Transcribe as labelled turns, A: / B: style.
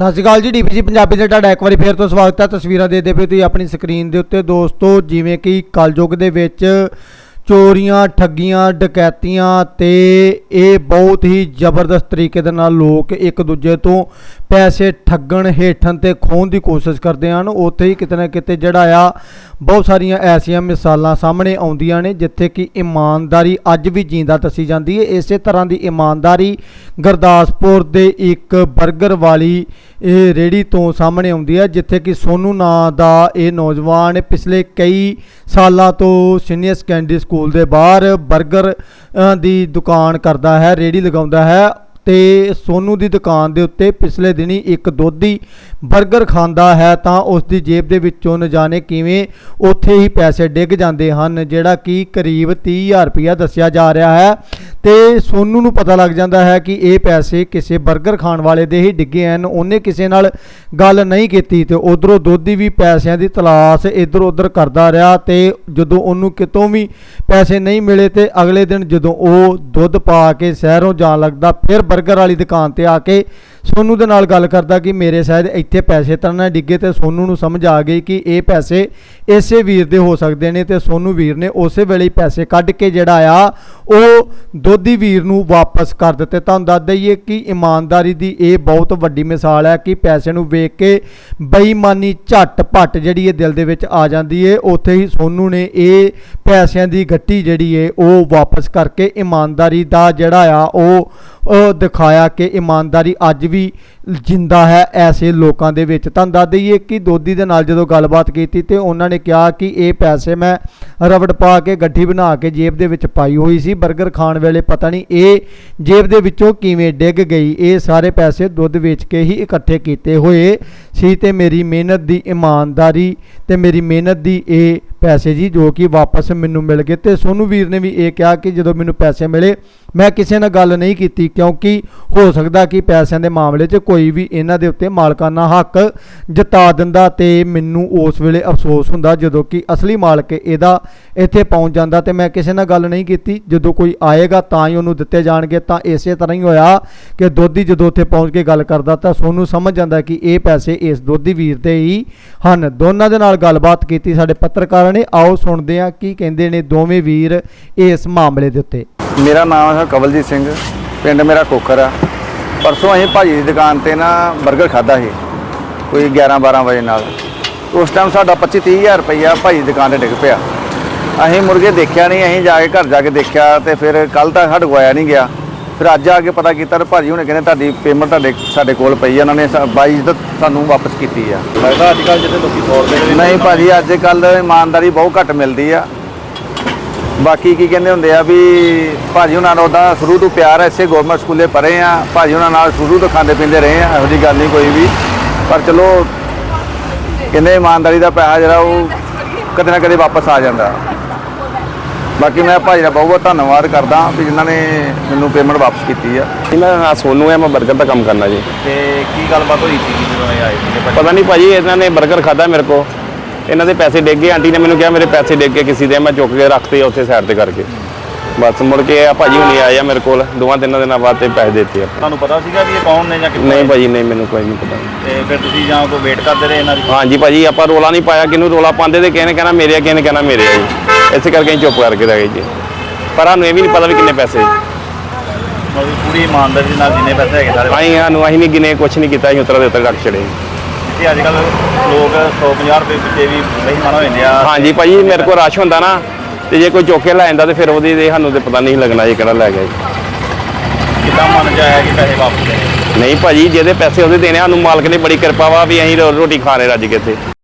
A: ਸਤਿ ਸ਼੍ਰੀ ਅਕਾਲ ਜੀ ਡੀਪੀਜੀ ਪੰਜਾਬੀ ਦੇ ਤੁਹਾਡਾ ਇੱਕ ਵਾਰੀ ਫੇਰ ਤੋਂ ਸਵਾਗਤ ਹੈ। ਤਸਵੀਰਾਂ ਦੇਖਦੇ ਪਏ ਤੁਸੀਂ ਆਪਣੀ ਸਕਰੀਨ ਦੇ ਉੱਤੇ। ਦੋਸਤੋ, ਜਿਵੇਂ ਕਿ ਕਲਯੁਗ ਦੇ ਵਿੱਚ ਚੋਰੀਆਂ, ਠੱਗੀਆਂ, ਡਕੈਤੀਆਂ ਤੇ ਇਹ ਬਹੁਤ ਹੀ ਜ਼ਬਰਦਸਤ ਤਰੀਕੇ ਦੇ ਨਾਲ ਲੋਕ ਇੱਕ ਦੂਜੇ ਤੋਂ ਪੈਸੇ ਠੱਗਣ ਹੇਠਣ ਤੇ ਖੋਹਣ ਦੀ ਕੋਸ਼ਿਸ਼ ਕਰਦੇ ਹਨ। ਉੱਥੇ ਹੀ ਕਿਤੇ ਨਾ ਕਿਤੇ ਜਿਹੜਾ ਆ, ਬਹੁਤ ਸਾਰੀਆਂ ਐਸੀਆਂ ਮਿਸਾਲਾਂ ਸਾਹਮਣੇ ਆਉਂਦੀਆਂ ਨੇ, ਜਿੱਥੇ ਕਿ ਇਮਾਨਦਾਰੀ ਅੱਜ ਵੀ ਜਿੰਦਾ ਦੱਸੀ ਜਾਂਦੀ ਹੈ। ਇਸੇ ਤਰ੍ਹਾਂ ਦੀ ਇਮਾਨਦਾਰੀ ਗੁਰਦਾਸਪੁਰ ਦੇ ਇੱਕ 버ਗਰ ਵਾਲੀ ਇਹ ਰੇੜੀ ਤੋਂ ਸਾਹਮਣੇ ਆਉਂਦੀ ਹੈ, ਜਿੱਥੇ ਕਿ ਸੋਨੂ ਨਾਂ ਦਾ ਇਹ ਨੌਜਵਾਨ ਪਿਛਲੇ ਕਈ ਸਾਲਾਂ ਤੋਂ ਸੀਨੀਅਰ ਸੈਕੰਡਰੀ ਸਕੂਲ ਦੇ ਬਾਹਰ 버ਗਰ ਦੀ ਦੁਕਾਨ ਕਰਦਾ ਹੈ ਰੇੜੀ ਲਗਾਉਂਦਾ ਹੈ। ਤੇ ਸੋਨੂ ਦੀ ਦੁਕਾਨ ਦੇ ਉੱਤੇ ਪਿਛਲੇ ਦਿਨੀ ਇੱਕ ਦੋਧੀ 버ਗਰ ਖਾਂਦਾ ਹੈ ਤਾਂ ਉਸ ਦੀ ਜੇਬ ਦੇ ਵਿੱਚੋਂ ਨਾ ਕਿਵੇਂ ਉੱਥੇ ਹੀ ਪੈਸੇ ਡਿੱਗ ਜਾਂਦੇ ਹਨ, ਜਿਹੜਾ ਕਿ ਕਰੀਬ 30000 ਰੁਪਇਆ ਦੱਸਿਆ ਜਾ ਰਿਹਾ ਹੈ। ਤੇ ਸੋਨੂ ਨੂੰ ਪਤਾ ਲੱਗ ਜਾਂਦਾ ਹੈ ਕਿ ਇਹ ਪੈਸੇ ਕਿਸੇ 버ਗਰ ਖਾਣ ਵਾਲੇ ਦੇ ਹੀ ਡਿੱਗੇ ਹਨ। ਉਹਨੇ ਕਿਸੇ ਨਾਲ ਗੱਲ ਨਹੀਂ ਕੀਤੀ ਤੇ ਉਧਰੋਂ ਦੋਧੀ ਵੀ ਪੈਸਿਆਂ ਦੀ ਤਲਾਸ਼ ਇੱਧਰ ਉੱਧਰ ਕਰਦਾ ਰਿਹਾ ਤੇ ਜਦੋਂ ਉਹਨੂੰ ਕਿਤੋਂ ਵੀ ਪੈਸੇ ਨਹੀਂ ਮਿਲੇ ਤੇ ਅਗਲੇ ਦਿਨ ਜਦੋਂ ਉਹ ਦੁੱਧ ਪਾ ਕੇ ਸ਼ਹਿਰੋਂ ਜਾਣ ਲੱਗਦਾ, ਫਿਰ 버ਗਰ ਵਾਲੀ ਦੁਕਾਨ ਤੇ ਆ ਕੇ ਸੋਨੂ ਦੇ ਨਾਲ ਗੱਲ ਕਰਦਾ ਕਿ ਮੇਰੇ ਸ਼ਾਇਦ ਇੱਥੇ ਪੈਸੇ ਤਾਂ ਨਾ ਡਿੱਗੇ ਤੇ ਸੋਨੂ ਨੂੰ ਸਮਝ ਆ ਗਈ ਕਿ ਇਹ ਪੈਸੇ ਇਸੇ ਵੀਰ ਦੇ ਹੋ ਸਕਦੇ ਨੇ ਤੇ ਸੋਨੂ ਵੀਰ ਨੇ ਉਸੇ ਵੇਲੇ ਪੈਸੇ ਕੱਢ ਕੇ ਜਿਹੜਾ ਆ, ਉਹ ਦੋਧੀ ਵੀਰ ਨੂੰ ਵਾਪਸ ਕਰ ਦਿੱਤੇ। ਤੁਹਾਨੂੰ ਦੱਸ ਦਈਏ ਕਿ ਇਮਾਨਦਾਰੀ ਦੀ ਇਹ ਬਹੁਤ ਵੱਡੀ ਮਿਸਾਲ ਹੈ ਕਿ ਪੈਸੇ ਨੂੰ ਵੇਖ ਕੇ ਬੇਈਮਾਨੀ ਝੱਟ ਪੱਟ ਜਿਹੜੀ ਇਹ ਦਿਲ ਦੇ ਵਿੱਚ ਆ ਜਾਂਦੀ ਏ। ਉੱਥੇ ਹੀ ਸੋਨੂ ਨੇ ਇਹ ਪੈਸਿਆਂ ਦੀ ਗੱਟੀ ਜਿਹੜੀ ਏ, ਉਹ ਵਾਪਸ ਕਰਕੇ ਇਮਾਨਦਾਰੀ ਦਾ ਜਿਹੜਾ ਆ, ਉਹ ਦਿਖਾਇਆ ਕਿ ਇਮਾਨਦਾਰੀ ਅੱਜ ਵੀ ਜਿੰਦਾ ਹੈ ਐਸੇ ਲੋਕਾਂ ਦੇ ਵਿੱਚ। ਤੁਹਾਨੂੰ ਦੱਸ ਦਈਏ ਕਿ ਦੋਦੀ ਦੇ ਨਾਲ ਜਦੋਂ ਗੱਲਬਾਤ ਕੀਤੀ ਤੇ ਉਹਨਾਂ ਨੇ ਕਿਹਾ ਕਿ ਇਹ ਪੈਸੇ ਮੈਂ ਰਬੜ ਪਾ ਕੇ, ਗੱਠੀ ਬਣਾ ਕੇ ਜੇਬ ਦੇ ਵਿੱਚ ਪਾਈ ਹੋਈ ਸੀ। 버ਗਰ ਖਾਣ ਵੇਲੇ ਪਤਾ ਨਹੀਂ ਇਹ ਜੇਬ ਦੇ ਵਿੱਚੋਂ ਕਿਵੇਂ ਡਿੱਗ ਗਈ। ਇਹ ਸਾਰੇ ਪੈਸੇ ਦੁੱਧ ਵੇਚ ਕੇ ਹੀ ਇਕੱਠੇ ਕੀਤੇ ਹੋਏ ਸੀ ਤੇ ਮੇਰੀ ਮਿਹਨਤ ਦੀ ਇਮਾਨਦਾਰੀ ਤੇ ਮੇਰੀ ਮਿਹਨਤ ਦੀ ਇਹ ਪੈਸੇ ਜੀ ਜੋ ਕਿ ਵਾਪਸ ਮੈਨੂੰ ਮਿਲ ਗਏ। ਤੇ ਸੋਨੂ ਵੀਰ ਨੇ ਵੀ ਇਹ ਕਿਹਾ ਕਿ ਜਦੋਂ ਮੈਨੂੰ ਪੈਸੇ ਮਿਲੇ, ਮੈਂ ਕਿਸੇ ਨਾਲ ਗੱਲ ਨਹੀਂ ਕੀਤੀ ਕਿਉਂਕਿ ਹੋ ਸਕਦਾ ਕਿ ਪੈਸਿਆਂ ਦੇ ਮਾਮਲੇ 'ਚ ਕੋਈ ਕੋਈ ਵੀ ਇਹਨਾਂ ਦੇ ਉੱਤੇ ਮਾਲਕਾਨਾ ਹੱਕ ਜਤਾ ਦਿੰਦਾ ਤੇ ਮੈਨੂੰ ਉਸ ਵੇਲੇ ਅਫਸੋਸ ਹੁੰਦਾ ਜਦੋਂ ਕਿ ਅਸਲੀ ਮਾਲਕ ਇਹਦਾ ਇੱਥੇ ਪਹੁੰਚ ਜਾਂਦਾ ਤੇ ਮੈਂ ਕਿਸੇ ਨਾਲ ਗੱਲ ਨਹੀਂ ਕੀਤੀ। ਜਦੋਂ ਕੋਈ ਆਏਗਾ ਤਾਂ ਹੀ ਉਹਨੂੰ ਦਿੱਤੇ ਜਾਣਗੇ। ਤਾਂ ਇਸੇ ਤਰ੍ਹਾਂ ਹੀ ਹੋਇਆ ਕਿ ਦੋਧੀ ਜਦੋਂ ਉੱਥੇ ਪਹੁੰਚ ਕੇ ਗੱਲ ਕਰਦਾ ਤਾਂ ਸੋਨੂੰ ਸਮਝ ਜਾਂਦਾ ਕਿ ਇਹ ਪੈਸੇ ਇਸ ਦੋਧੀ ਵੀਰ ਦੇ ਹੀ ਹਨ। ਦੋਨਾਂ ਦੇ ਨਾਲ ਗੱਲਬਾਤ ਕੀਤੀ ਸਾਡੇ ਪੱਤਰਕਾਰਾਂ ਨੇ। ਆਓ ਸੁਣਦੇ ਹਾਂ ਕੀ ਕਹਿੰਦੇ ਨੇ ਦੋਵੇਂ ਵੀਰ ਇਸ ਮਾਮਲੇ ਦੇ ਉੱਤੇ।
B: ਮੇਰਾ ਨਾਮ ਹੈ ਕਵਲਜੀਤ ਸਿੰਘ। ਪਿੰਡ ਮੇਰਾ ਕੋਖਰ ਆ। ਪਰਸੋਂ ਅਸੀਂ ਭਾਜੀ ਦੀ ਦੁਕਾਨ ਤੇ ਨਾ 버ਗਰ ਖਾਦਾ ਸੀ ਕੋਈ 11 12 ਵਜੇ ਨਾਲ। ਉਸ ਟਾਈਮ ਸਾਡਾ 25 30000 ਰੁਪਈਆ ਭਾਜੀ ਦੀ ਦੁਕਾਨ ਤੇ ਡਿੱਗ ਪਿਆ। ਅਸੀਂ ਮੁਰਗੇ ਦੇਖਿਆ ਨਹੀਂ ਅਸੀਂ ਜਾ ਕੇ ਘਰ ਜਾ ਕੇ ਦੇਖਿਆ ਤੇ ਫਿਰ ਕੱਲ ਤੱਕ ਸਾਡੇ ਕੋਲ ਆਇਆ ਨਹੀਂ ਗਿਆ। ਫਿਰ ਅੱਜ ਆ ਕੇ ਪਤਾ ਕੀਤਾ ਤੇ ਭਾਜੀ ਹੁਣੇ ਕਹਿੰਦੇ ਤੁਹਾਡੀ ਪੇਮੈਂਟ ਤੁਹਾਡੇ ਸਾਡੇ ਕੋਲ ਪਈ ਆ ਉਹਨਾਂ ਨੇ ਸਾ- ਬਾਈ ਤਾਂ ਸਾਨੂੰ ਵਾਪਸ ਕੀਤੀ ਆ।
C: ਲੱਗਦਾ ਅੱਜ ਕੱਲ੍ਹ ਜਿੱਥੇ ਲੋਕੀ ਤੋੜਦੇ ਨੇ
B: ਨਹੀਂ ਭਾਜੀ ਅੱਜ ਕੱਲ ਇਮਾਨਦਾਰੀ ਬਹੁਤ ਘੱਟ ਮਿਲਦੀ ਆ। ਬਾਕੀ ਕੀ ਕਹਿੰਦੇ ਹੁੰਦੇ ਆ ਵੀ ਭਾਜੀ ਉਹਨਾਂ ਨਾਲ ਉਹਦਾ ਸ਼ੁਰੂ ਤੋਂ ਪਿਆਰ ਐ ਇਸੇ ਗਵਰਨਮੈਂਟ ਸਕੂਲੇ ਪੜ੍ਹੇ ਆ। ਭਾਜੀ ਉਹਨਾਂ ਨਾਲ ਸ਼ੁਰੂ ਤੋਂ ਖਾਂਦੇ ਪੀਂਦੇ ਰਹੇ ਆ ਇਹੋ ਜਿਹੀ ਗੱਲ ਨਹੀਂ ਕੋਈ ਵੀ। ਪਰ ਚਲੋ ਕਹਿੰਦੇ ਇਮਾਨਦਾਰੀ ਦਾ ਪੈਸਾ ਜਿਹੜਾ ਉਹ ਕਦੇ ਨਾ ਕਦੇ ਵਾਪਸ ਆ ਜਾਂਦਾ। ਬਾਕੀ ਮੈਂ ਭਾਜੀ ਦਾ ਬਹੁਤ ਬਹੁਤ ਧੰਨਵਾਦ ਕਰਦਾ ਵੀ ਜਿਨ੍ਹਾਂ ਨੇ ਮੈਨੂੰ ਪੇਮੈਂਟ ਵਾਪਸ ਕੀਤੀ ਆ।
D: ਇਹਨਾਂ ਦਾ ਨਾਂ ਸੋਨੂ ਹੈ ਮੈਂ 버ਗਰ ਦਾ ਕੰਮ ਕਰਨਾ ਜੀ।
C: ਤੇ ਕੀ ਗੱਲਬਾਤ ਹੋਈ ਸੀ ਜਦੋਂ ਇਹ ਆਏ?
D: ਪਤਾ ਨਹੀਂ ਭਾਜੀ ਇਹਨਾਂ ਨੇ 버ਗਰ ਖਾਦਾ ਮੇਰੇ ਕੋ ਇਹਨਾਂ ਦੇ ਪੈਸੇ ਡਿੱਗ ਗਏ ਆਂਟੀ ਨੇ ਮੈਨੂੰ ਕਿਹਾ ਮੇਰੇ ਪੈਸੇ ਡਿੱਗ ਗਏ ਕਿਸੇ ਦੇ ਮੈਂ ਚੁੱਕ ਕੇ ਰੱਖਤੇ ਉੱਥੇ ਸਾਈਡ ਤੇ ਕਰਕੇ। ਬਸ ਮੁੜ ਕੇ ਆ ਭਾਜੀ ਹੁਣੀ ਆਏ ਆ ਮੇਰੇ ਕੋਲ ਦੋਵਾਂ ਤਿੰਨਾਂ ਦਿਨਾਂ ਬਾਅਦ ਤੇ ਪੈਸੇ ਦਿੱਤੇ ਆ।
C: ਤੁਹਾਨੂੰ ਪਤਾ ਸੀਗਾ ਵੀ ਇਹ ਕੌਣ ਨੇ ਜਾਂ ਕਿੱਥੋਂ
D: ਨਹੀਂ? ਭਾਜੀ ਨਹੀਂ ਮੈਨੂੰ ਕੋਈ ਨਹੀਂ ਪਤਾ।
C: ਤੇ ਫਿਰ ਤੁਸੀਂ ਜਾਂ ਕੋਈ ਵੇਟ ਕਰਦੇ ਰਹੇ ਇਹਨਾਂ ਦੀ?
D: ਹਾਂਜੀ ਭਾਜੀ ਆਪਾਂ ਰੋਲਾ ਨਹੀਂ ਪਾਇਆ ਕਿਹਨੂੰ ਰੋਲਾ ਪਾਉਂਦੇ ਤੇ ਕਿਹਨੇ ਕਹਿਣਾ ਮੇਰੇ ਆ ਕਿਹਨੇ ਕਹਿਣਾ ਮੇਰੇ ਆ ਜੀ। ਇਸੇ ਕਰਕੇ ਅਸੀਂ ਚੁੱਪ ਕਰਕੇ ਰਹਿ ਗਏ ਜੀ। ਪਰ ਸਾਨੂੰ ਇਹ ਵੀ ਨਹੀਂ ਪਤਾ ਵੀ ਕਿੰਨੇ ਪੈਸੇ।
C: ਮਤਲਬ ਪੂਰੀ ਇਮਾਨਦਾਰੀ ਨਾਲ ਜਿੰਨੇ ਪੈਸੇ ਹੈਗੇ ਸਾਰੇ।
D: ਅਸੀਂ ਸਾਨੂੰ ਅਸੀਂ ਨਹੀਂ ਗਿਣੇ ਕੁਛ ਨਹੀਂ ਕੀਤਾ ਅਸੀਂ ਉਤਰਾ ਦੇ ਉੱਤੇ ਰੱਖ ਛੜੇ
C: ਤੇ ਅੱਜ ਕੱਲ ਲੋਕ 150 ਰੁਪਏ ਪਿੱਛੇ ਵੀ ਬੇਈਮਾਨ ਹੋ ਜਾਂਦੇ ਆ।
D: ਹਾਂਜੀ ਭਾਜੀ ਮੇਰੇ ਕੋਲ ਰਸ਼ ਹੁੰਦਾ ਨਾ ਤੇ ਜੇ ਕੋਈ ਚੁੱਕ ਲੈ ਜਾਂਦਾ ਤੇ ਫਿਰ ਉਹਦੀ ਤੇ ਸਾਨੂੰ ਤੇ ਪਤਾ ਨਹੀਂ ਲੱਗਣਾ ਜੀ ਕਿਹੜਾ ਲੈ ਗਿਆ ਜੀ।
C: ਕਿੱਦਾਂ ਮਨ ਚ ਆਇਆ ਕਿ ਪੈਸੇ ਵਾਪਸ ਦੇਣੇ?
D: ਨਹੀਂ ਭਾਜੀ ਜਿਹਦੇ ਪੈਸੇ ਉਹਦੇ ਦੇਣੇ ਸਾਨੂੰ ਮਾਲਕ ਨੇ ਬੜੀ ਕਿਰਪਾ ਵਾ ਵੀ ਅਸੀਂ ਰੋ- ਰੋਟੀ ਖਾ ਰਹੇ ਰੱਜ ਕੇ ਇੱਥੇ।